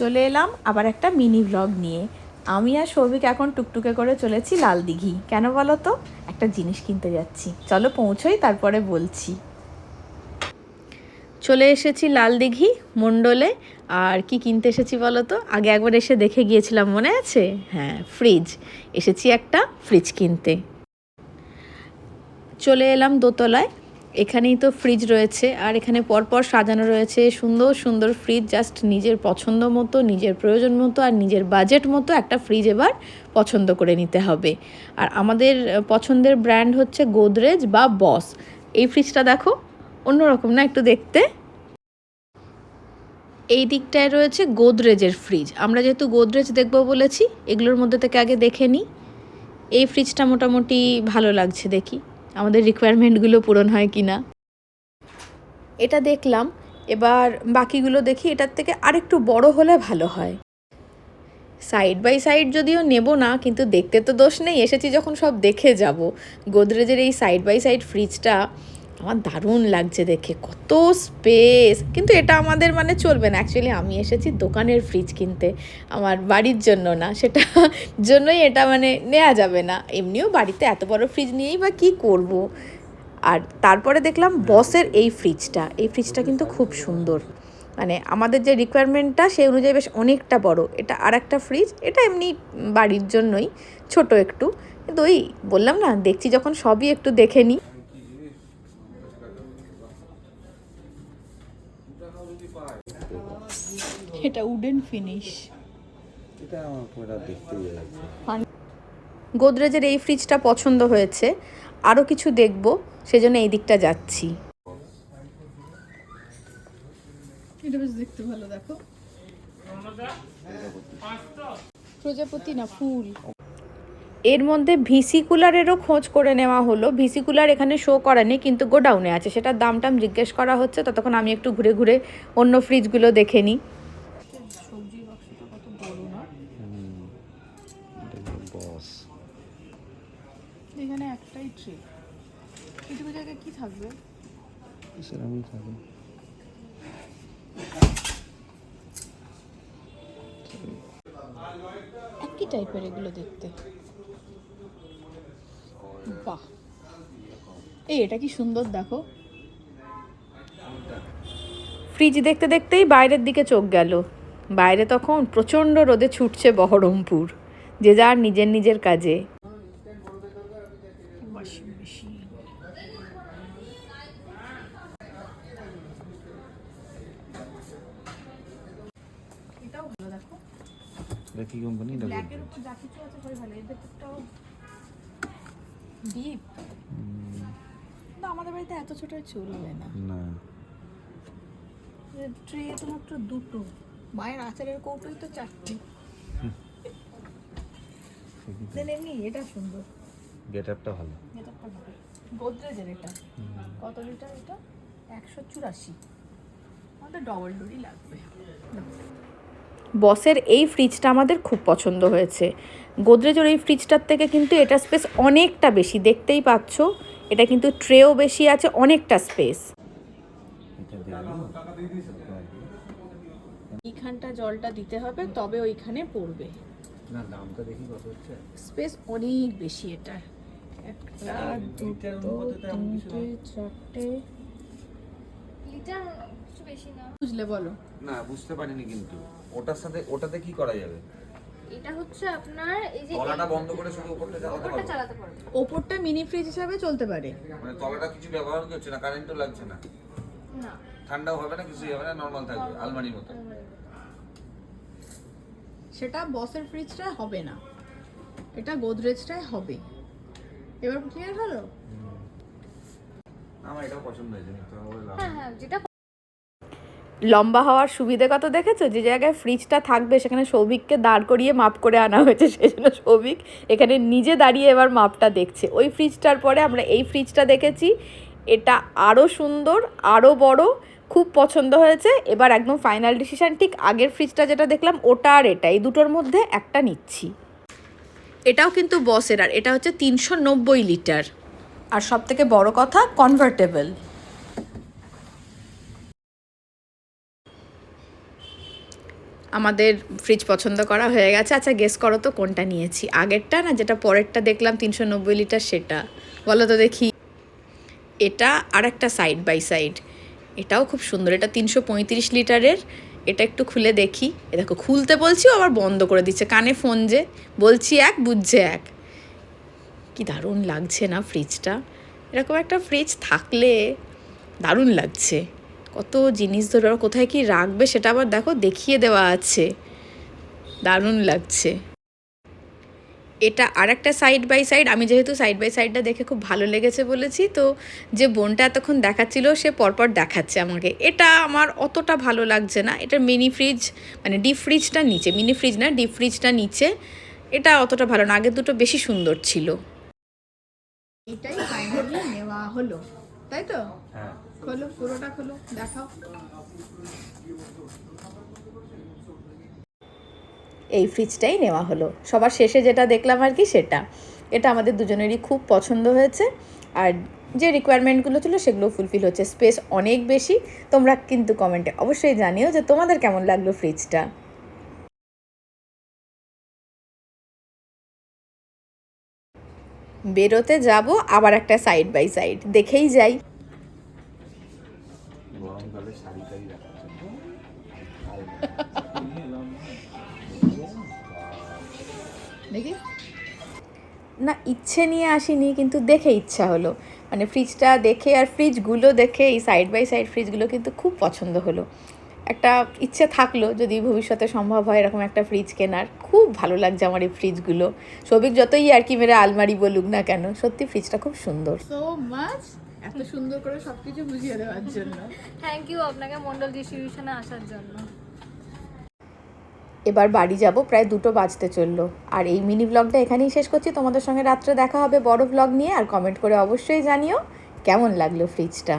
চলে এলাম আবার একটা মিনি ব্লগ নিয়ে। আমি আর সৌভিক এখন টুকটুকে করে চলেছি লাল দিঘি। কেন বলো তো? একটা জিনিস কিনতে যাচ্ছি। চলো পৌঁছোই, তারপরে বলছি। চলে এসেছি লাল দিঘি, মণ্ডলে। আর কি কিনতে এসেছি বলো তো? আগে একবার এসে দেখে গিয়েছিলাম, মনে আছে? হ্যাঁ ফ্রিজ এসেছি একটা ফ্রিজ কিনতে। চলে এলাম দোতলায়। এখানেই তো ফ্রিজ রয়েছে, আর এখানে পরপর সাজানো রয়েছে সুন্দর সুন্দর ফ্রিজ জাস্ট নিজের পছন্দ মতো, নিজের প্রয়োজন মতো আর নিজের বাজেট মতো একটা ফ্রিজ এবার পছন্দ করে নিতে হবে। আর আমাদের পছন্দের ব্র্যান্ড হচ্ছে গোদরেজ বা বস এই ফ্রিজটা দেখো, অন্যরকম না একটু দেখতে? এই দিকটায় রয়েছে গোদরেজের ফ্রিজ আমরা যেহেতু গোদরেজ দেখব বলেছি, এগুলোর মধ্যে থেকে আগে দেখে নিই। এই ফ্রিজটা মোটামুটি ভালো লাগছে দেখি। আমাদের রিকোয়ারমেন্টগুলো পূরণ হয় কি না এটা দেখলাম। এবার বাকিগুলো দেখি, এটার থেকে আরেকটু বড় হলে ভালো হয়। সাইড বাই সাইড যদিও নেব না, কিন্তু দেখতে তো দোষ নেই। এসেছি যখন সব দেখে যাব। গোদরেজের এই সাইড বাই সাইড ফ্রিজটা আমার দারুণ লাগছে দেখে, কত স্পেস কিন্তু এটা আমাদের মানে চলবে না। অ্যাকচুয়ালি আমি এসেছি দোকানের ফ্রিজ কিনতে। আমার বাড়ির জন্য না, সেটা জন্যই এটা মানে নেওয়া যাবে না। এমনিও বাড়িতে এত বড় ফ্রিজ নিয়েই বা কী করব? আর তারপরে দেখলাম বসের এই ফ্রিজটা এই ফ্রিজটা কিন্তু খুব সুন্দর। মানে আমাদের যে রিকোয়ারমেন্টটা সেই অনুযায়ী বেশ অনেকটা বড়। এটা আর একটা ফ্রিজ এটা এমনি বাড়ির জন্যই, ছোট একটু। কিন্তু ওই বললাম না, দেখছি যখন সবই একটু দেখে নিই এটা উডেন ফিনিশ এটা আমার পুরো দেখতেই গোদরেজের এই ফ্রিজটা পছন্দ হয়েছে। আরও কিছু দেখব সেজন্য এই দিকটা যাচ্ছি। এটা বেশ দেখতে ভালো দেখো। প্রজাপতি না ফুল? এর মধ্যে ভিসি কুলারেরও খোঁজ করে নেওয়া হলো। ভিসি কুলার এখানে শো করেনি কিন্তু গোডাউনে আছে। সেটার দাম টাম জিজ্ঞেস করা হচ্ছে ততক্ষণ আমি একটু ঘুরে ঘুরে অন্য ফ্রিজগুলো দেখে নিই সবজি বাক্সটা কত বড় না বস এখানে একটাই ট্রে এটুকু জায়গায় কি থাকবে। সেরকমই থাকে একই টাইপের এগুলো দেখতে। বাহ। এই এটা কি সুন্দর দেখো। ফ্রিজ দেখতে দেখতেই বাইরের দিকে চোখ গেল। বাইরে তখন প্রচণ্ড রোদে ছুটছে বহরমপুর যে যার নিজের নিজের কাজে এটাও ভালো দেখো। এটা কি কোম্পানি এটা ব্ল্যাকের উপর যা কিছু আছে সবই ভালো। এর ভেতরটাও ডিপ না আমাদের বাড়িতে এত ছোট চলবে না। না। ট্রে তো মাত্র দুটো। মায়ের আচারের কৌটোই তো চারটে। দেন এমনি এটা সুন্দর। গেট আপটা ভালো। এটা ভালো। গোদরেজের এটা। কত লিটার এটা? একশো চুরাশি। আমাদের ডবল ডোরই লাগবে। বসের এই ফ্রিজটা আমাদের খুব পছন্দ হয়েছে। গোদরেজের এই ফ্রিজটার থেকে কিন্তু এটা স্পেস অনেকটা বেশি দেখতেই পাচ্ছ। এটা কিন্তু ট্রেও বেশি আছে অনেকটা স্পেস এইখানটা জলটা দিতে হবে তবে ওইখানে পড়বে। না দামটা দেখি কত হচ্ছে? স্পেস অনেক বেশি এটা। একটা দুটো তিনটে চারটে। লিটার বেশি না। বুঝলে বলো। না বুঝতে পারিনি কিন্তু। ওটার সাথে ওটাতে কি করা যাবে? এটা হচ্ছে আপনার এই যে তলাটা বন্ধ করে শুধু উপরটা চালাতে পারব? চালাতে পারবে। ওপরটা মিনি ফ্রিজ হিসাবে চলতে পারে। মানে তলাটা কিছু ব্যবহার করছে না? কারেন্টও লাগছে না? না। ঠান্ডাও হবে না কিছুই হবে না নর্মাল থাকবে আলমারির মতো। সেটা বসের ফ্রিজটা হবে না। এটা গোদরেজটাই হবে। এবার ক্লিয়ার হলো? আমার এটাও পছন্দ হয়েছে হ্যাঁ হ্যাঁ যেটা লম্বা হওয়ার সুবিধে কত দেখেছ? যে জায়গায় ফ্রিজটা থাকবে, সেখানে সৌভিককে দাঁড় করিয়ে মাপ করে আনা হয়েছে, সেই জন্য সৌভিক এখানে নিজে দাঁড়িয়ে এবার মাপটা দেখছে। ওই ফ্রিজটার পরে আমরা এই ফ্রিজটা দেখেছি, এটা আরও সুন্দর আরও বড়, খুব পছন্দ হয়েছে। এবার একদম ফাইনাল ডিসিশান ঠিক আগের ফ্রিজটা যেটা দেখলাম, ওটা আর এটা। এই দুটোর মধ্যে একটা নিচ্ছি। এটাও কিন্তু বসের আর এটা হচ্ছে তিনশো নব্বই লিটার আর সব থেকে বড় কথা কনভার্টেবল আমাদের ফ্রিজ পছন্দ করা হয়ে গেছে। আচ্ছা গেস করো তো কোনটা নিয়েছি? আগেরটা না যেটা পরেরটা দেখলাম, তিনশো নব্বই লিটার সেটা। বলো তো দেখি। এটা আর একটা সাইড বাই সাইড এটাও খুব সুন্দর। এটা তিনশো পঁয়ত্রিশ লিটারের এটা একটু খুলে দেখি। এ দেখো, খুলতে বলছি আবার বন্ধ করে দিচ্ছে। কানে ফোন যে। বলছি এক, বুঝছে এক। কি দারুণ লাগছে না ফ্রিজটা এরকম একটা ফ্রিজ থাকলে দারুণ লাগছে। কত জিনিস ধরে ওরা কোথায় কি রাখবে সেটা আবার দেখো দেখিয়ে দেওয়া আছে। দারুণ লাগছে। এটা আর একটা সাইড বাই সাইড আমি যেহেতু সাইড বাই সাইডটা দেখে খুব ভালো লেগেছে বলেছি তো যে বোনটা এতক্ষণ দেখাচ্ছিল সে পরপর দেখাচ্ছে আমাকে। এটা আমার অতটা ভালো লাগছে না। এটা মিনি ফ্রিজ মানে ডিপ ফ্রিজটা নিচে মিনি ফ্রিজ না ডিপ ফ্রিজটা নিচে। এটা অতটা ভালো না আগের দুটো বেশি সুন্দর ছিল। এটাই ফাইনালি নেওয়া হলো তাই তো? হ্যাঁ। খোলো, পুরোটা খোলো, দেখাও। এই ফ্রিজটাই নেওয়া হলো। সবার শেষে যেটা দেখলাম আর কি, সেটা। এটা আমাদের দুজনেরই খুব পছন্দ হয়েছে। আর যে রিকোয়ারমেন্টগুলো ছিল, সেগুলো ফুলফিল হচ্ছে। স্পেস অনেক বেশি। তোমরা কিন্তু কমেন্টে অবশ্যই জানিও যে তোমাদের কেমন লাগল ফ্রিজটা বেরোতে যাব আবার একটা সাইড বাই সাইড দেখেই যাই। গরমকালে শাড়িটাই দেখাচ্ছে দেখি? না ইচ্ছে নিয়ে আসিনি কিন্তু দেখে ইচ্ছা হলো। মানে ফ্রিজটা দেখে আর ফ্রিজগুলো দেখে এই সাইড বাই সাইড ফ্রিজগুলো কিন্তু খুব পছন্দ হলো। একটা ইচ্ছে থাকল যদি ভবিষ্যতে সম্ভব হয় এরকম একটা ফ্রিজ কেনার। খুব ভালো লাগছে আমার এই ফ্রিজগুলো সবিক যতই আর কি মেরে আলমারি বলুক না কেন সত্যি ফ্রিজটা খুব সুন্দর। সো মাচ এত সুন্দর করে সব কিছু বুঝিয়ে দেওয়ার জন্য। থ্যাংক ইউ আপনাকে মন্ডল ডিস্ট্রিবিউশনে আসার জন্য। এবার বাড়ি যাব প্রায় দুটো বাজতে চলল। আর এই মিনি ব্লগটা এখানেই শেষ করছি। তোমাদের সঙ্গে রাত্রে দেখা হবে বড় ব্লগ নিয়ে। আর কমেন্ট করে অবশ্যই জানিও। কেমন লাগল ফ্রিজটা